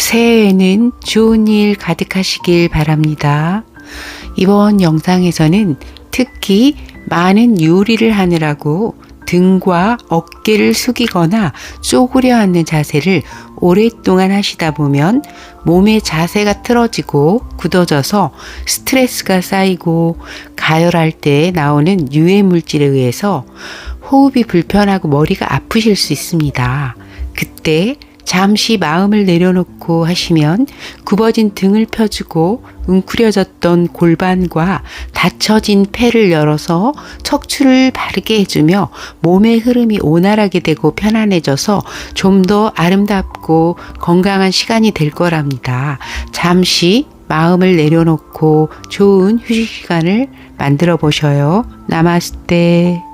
새해에는 좋은 일 가득하시길 바랍니다. 이번 영상에서는 특히 많은 요리를 하느라고 등과 어깨를 숙이거나 쪼그려 앉는 자세를 오랫동안 하시다 보면 몸의 자세가 틀어지고 굳어져서 스트레스가 쌓이고 가열할 때 나오는 유해 물질에 의해서 호흡이 불편하고 머리가 아프실 수 있습니다. 그때 잠시 마음을 내려놓고 하시면 굽어진 등을 펴주고 웅크려졌던 골반과 닫혀진 폐를 열어서 척추를 바르게 해주며 몸의 흐름이 온활하게 되고 편안해져서 좀 더 아름답고 건강한 시간이 될 거랍니다. 잠시 마음을 내려놓고 좋은 휴식 시간을 만들어 보셔요. 나마스테.